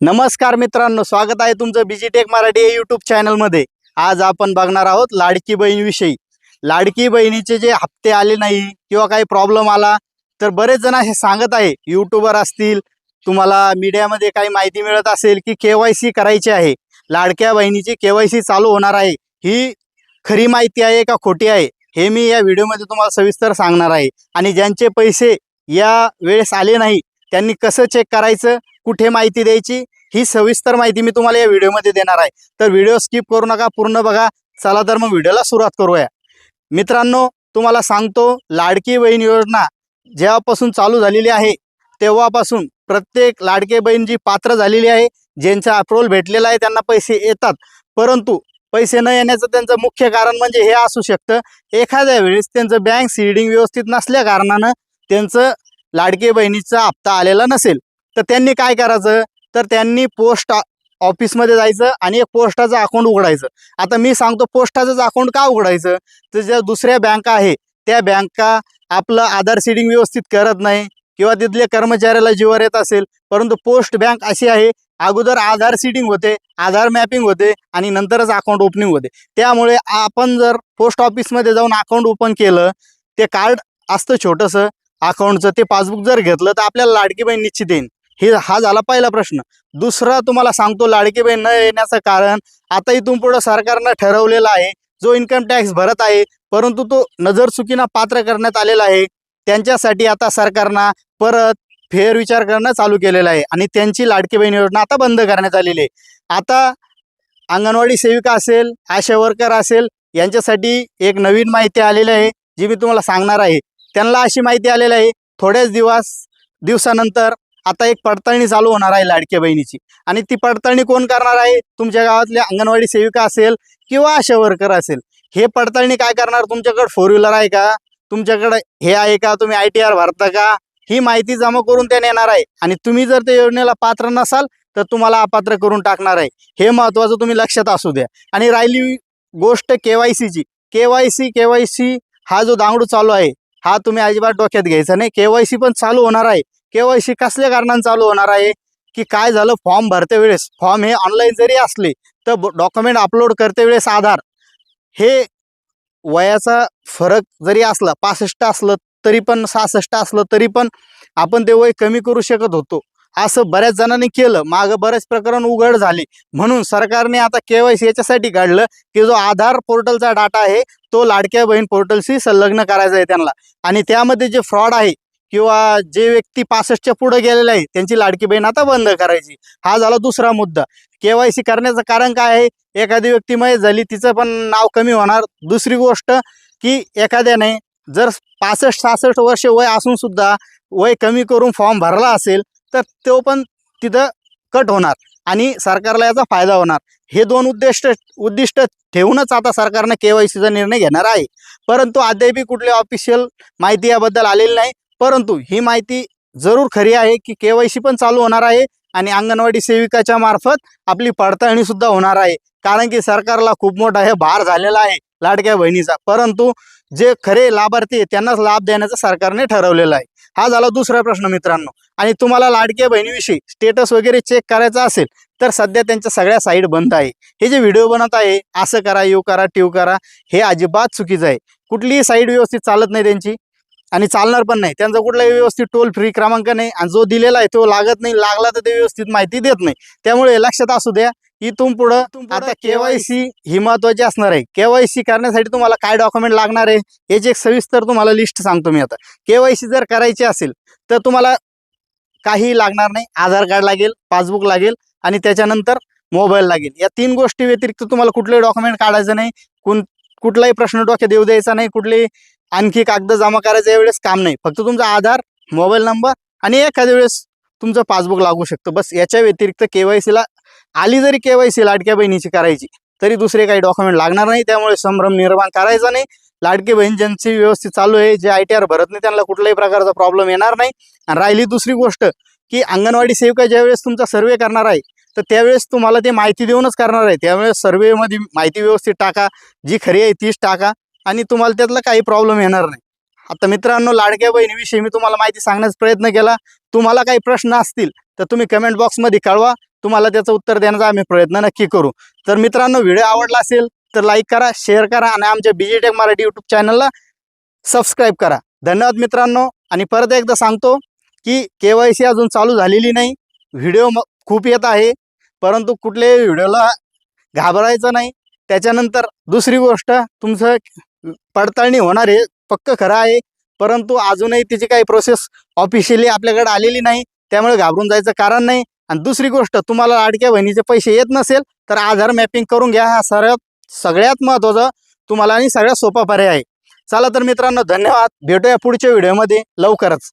नमस्कार मित्रांनो स्वागत आहे तुमचं बिजीटेक मराठी या यूट्यूब चॅनलमध्ये आज आपण बघणार आहोत लाडकी बहिणीविषयी. लाडकी बहिणीचे जे हप्ते आले नाही किंवा काही प्रॉब्लेम आला तर बरेच जण हे सांगत आहे. यूट्यूबर असतील तुम्हाला मीडियामध्ये काही माहिती मिळत असेल की के वाय सी करायची आहे. लाडक्या बहिणीची के वाय सी चालू होणार आहे. ही खरी माहिती आहे का खोटी आहे? हे मी या व्हिडिओमध्ये तुम्हाला सविस्तर सांगणार आहे. आणि ज्यांचे पैसे या वेळेस आले नाही त्यांनी कसं चेक करायचं कुठे माहिती द्यायची ही सविस्तर माहिती मी तुम्हाला या व्हिडिओमध्ये देणार आहे. तर व्हिडिओ स्किप करू नका पूर्ण बघा. चला तर मग व्हिडिओला सुरुवात करूया. मित्रांनो तुम्हाला सांगतो लाडकी बहीण योजना जेव्हापासून चालू झालेली आहे तेव्हापासून प्रत्येक लाडके बहीण जी पात्र झालेली आहे ज्यांचा अप्रोल भेटलेला आहे त्यांना पैसे येतात. परंतु पैसे न येण्याचं त्यांचं मुख्य कारण म्हणजे हे असू शकतं एखाद्या वेळेस त्यांचं बँक सीडिंग व्यवस्थित नसल्या कारणानं त्यांचं लाडके बहिणीचा हप्ता आलेला नसेल तर त्यांनी काय करायचं? तर त्यांनी पोस्ट ऑफिसमध्ये जायचं आणि एक पोस्टाचं अकाउंट उघडायचं. आता मी सांगतो पोस्टाचंच अकाउंट का उघडायचं? तर ज्या दुसऱ्या बँका आहे त्या बँका आपलं आधार सीडिंग व्यवस्थित करत नाही किंवा तिथल्या कर्मचाऱ्याला जीवर येत असेल परंतु पोस्ट बँक अशी आहे अगोदर आधार सीडिंग होते आधार मॅपिंग होते आणि नंतरच अकाउंट ओपनिंग होते. त्यामुळे आपण जर पोस्ट ऑफिसमध्ये जाऊन अकाउंट ओपन केलं ते कार्ड असतं छोटंसं अकाउंटचं ते पासबुक जर घेतलं तर आपल्याला लाडकी बहीण निश्चित येईन. हे हा झाला पहिला प्रश्न. दुसरा तुम्हाला सांगतो लाडकी बहीण न येण्याचं कारण आता इथून पुढं सरकारनं ठरवलेलं आहे जो इन्कम टॅक्स भरत आहे परंतु तो नजर पात्र करण्यात आलेला आहे. त्यांच्यासाठी आता सरकारनं परत फेरविचार करणं चालू केलेलं आहे आणि त्यांची लाडकी बहीण योजना आता बंद करण्यात आलेली आहे. आता अंगणवाडी सेविका असेल आशा वर्कर असेल यांच्यासाठी एक नवीन माहिती आलेली आहे जी मी तुम्हाला सांगणार आहे. त्यांना अशी माहिती आलेली आहे थोड्याच दिवस दिवसानंतर आता एक पडताळणी चालू होणार आहे लाडक्या बहिणीची. आणि ती पडताळणी कोण करणार आहे? तुमच्या गावातल्या अंगणवाडी सेविका असेल किंवा आशा वर्कर असेल. हे पडताळणी काय करणार? तुमच्याकडे फोर व्हीलर आहे का? तुमच्याकडे हे आहे का? तुम्ही आय टी आर भरता का? ही माहिती जमा करून त्याने येणार आहे. आणि तुम्ही जर त्या योजनेला पात्र नसाल तर तुम्हाला अपात्र करून टाकणार आहे. हे महत्त्वाचं तुम्ही लक्षात असू द्या. आणि राहिली गोष्ट के वाय सीची K Y C K Y C हा जो दांगडू चालू आहे हा तुम्ही अजिबात डोक्यात घ्यायचा नाही. के वाय सी पण चालू होणार आहे. केवायसी कसल्या कारणानं चालू होणार आहे? की काय झालं? फॉर्म भरते वेळेस. फॉर्म हे ऑनलाईन जरी असले तर डॉक्युमेंट अपलोड करते वेळेस आधार. हे वयाचा फरक जरी असला पासष्ट असलं तरी पण सहासष्ट असलं तरी पण आपण ते वय कमी करू शकत होतो. असं बऱ्याच जणांनी केलं. मागं बरेच प्रकरण उघड झाले. म्हणून सरकारने आता केवायसी याच्यासाठी काढलं की जो आधार पोर्टलचा डाटा आहे तो लाडक्या बहीण पोर्टलशी संलग्न करायचा आहे त्यांना. आणि त्यामध्ये जे फ्रॉड आहे किंवा जे व्यक्ती पासष्टच्या पुढे गेलेले आहे त्यांची लाडकी बहीण आता बंद करायची. हा झाला दुसरा मुद्दा. केवायसी करण्याचं कारण काय आहे? एखादी व्यक्ती मय झाली तिचं पण नाव कमी होणार. दुसरी गोष्ट की एखाद्याने जर पासष्ट सहासष्ट वर्ष वय असून सुद्धा वय कमी करून फॉर्म भरला असेल तर तो पण तिथं कट होणार आणि सरकारला याचा फायदा होणार. हे दोन उद्दिष्ट उद्दिष्ट ठेवूनच आता सरकारनं के वाय सीचा निर्णय घेणार आहे. परंतु अद्यापही कुठले ऑफिशियल माहिती याबद्दल आलेली नाही. परंतु ही माहिती जरूर खरी आहे की के वाय सी पण चालू होणार आहे आणि अंगणवाडी सेविकाच्या मार्फत आपली पडताळणी सुद्धा होणार आहे. कारण की सरकारला खूप मोठा हे भार झालेला आहे लाडक्या बहिणीचा. परंतु जे खरे लाभार्थी आहे त्यांनाच लाभ देण्याचं सरकारने ठरवलेलं आहे. हा झाला दुसरा प्रश्न मित्रांनो. आणि तुम्हाला लाडक्या बहिणीविषयी स्टेटस वगैरे चेक करायचा असेल तर सध्या त्यांच्या सगळ्या साईड बंद आहे. हे जे व्हिडिओ बनत आहे असं करा यू करा ट्यू करा हे अजिबात चुकीचं आहे. कुठलीही साईड व्यवस्थित चालत नाही त्यांची. आणि चालणार पण नाही. त्यांचा कुठलाही व्यवस्थित टोल फ्री क्रमांक नाही आणि जो दिलेला आहे तो लागत नाही लागला तर ते व्यवस्थित माहिती देत नाही. त्यामुळे लक्षात असू द्या इथून पुढं आता केवायसी ही महत्वाची असणार आहे. केवायसी करण्यासाठी तुम्हाला काय डॉक्युमेंट लागणार आहे याची एक सविस्तर तुम्हाला लिस्ट सांगतो मी आता. केवायसी जर करायची असेल तर तुम्हाला काही लागणार नाही. आधार कार्ड लागेल पासबुक लागेल आणि त्याच्यानंतर मोबाईल लागेल. या तीन गोष्टी व्यतिरिक्त तुम्हाला कुठलेही डॉक्युमेंट काढायचं नाही. कोण कुठलाही प्रश्न डोक्यात येऊ द्यायचा नाही. कुठली आणखी कागद जमा करायचं यावेळेस काम नाही. फक्त तुमचा आधार मोबाईल नंबर आणि एखाद्या वेळेस तुमचं पासबुक लागू शकतं. बस याच्या व्यतिरिक्त केवायसीला आली जरी केवायसी लाडक्या बहिणीची करायची तरी दुसरे काही डॉक्युमेंट लागणार नाही. त्यामुळे संभ्रम निर्माण करायचा नाही. लाडकी बहीण ज्यांची व्यवस्थित चालू आहे जे आय टी आर भरत नाही त्यांना कुठल्याही प्रकारचा प्रॉब्लेम येणार नाही. आणि राहिली दुसरी गोष्ट की अंगणवाडी सेविका ज्यावेळेस तुमचा सर्वे करणार आहे तर त्यावेळेस तुम्हाला ते माहिती देऊनच करणार आहे. त्यावेळेस सर्वेमध्ये माहिती व्यवस्थित टाका. जी खरी आहे तीच टाका. आणि तुम्हाला त्यातला काही प्रॉब्लेम येणार नाही. आता मित्रांनो लाडक्या बहिणीविषयी मी तुम्हाला माहिती सांगण्याचा प्रयत्न केला. तुम्हाला काही प्रश्न असतील तर तुम्ही कमेंट बॉक्समध्ये कळवा. तुम्हाला त्याचं उत्तर देण्याचा आम्ही प्रयत्न नक्की करू. तर मित्रांनो व्हिडिओ आवडला असेल तर लाईक करा शेअर करा आणि आमच्या बीजी टेक मराठी यूट्यूब चॅनलला सबस्क्राईब करा. धन्यवाद मित्रांनो. आणि परत एकदा सांगतो की के वाय सी अजून चालू झालेली नाही. व्हिडिओ खूप येत आहे. परंतु कुठल्याही व्हिडिओला घाबरायचं नाही. त्याच्यानंतर दुसरी गोष्ट तुमचं पडताळणी होणार आहे पक्क खरं आहे. परंतु अजूनही तिची काही प्रोसेस ऑफिशियली आपल्याकडे आलेली नाही. त्यामुळे घाबरून जायचं कारण नाही. आणि दुसरी गोष्ट तुम्हाला लाडक्या बहिणीचे पैसे येत नसेल तर आधार मॅपिंग करून घ्या. हा सर्वात सगळ्यात महत्त्वाचा तुम्हाला आणि सगळ्यात सोपा पर्याय आहे. चला तर मित्रांनो धन्यवाद. भेटूया पुढच्या व्हिडिओमध्ये लवकरच.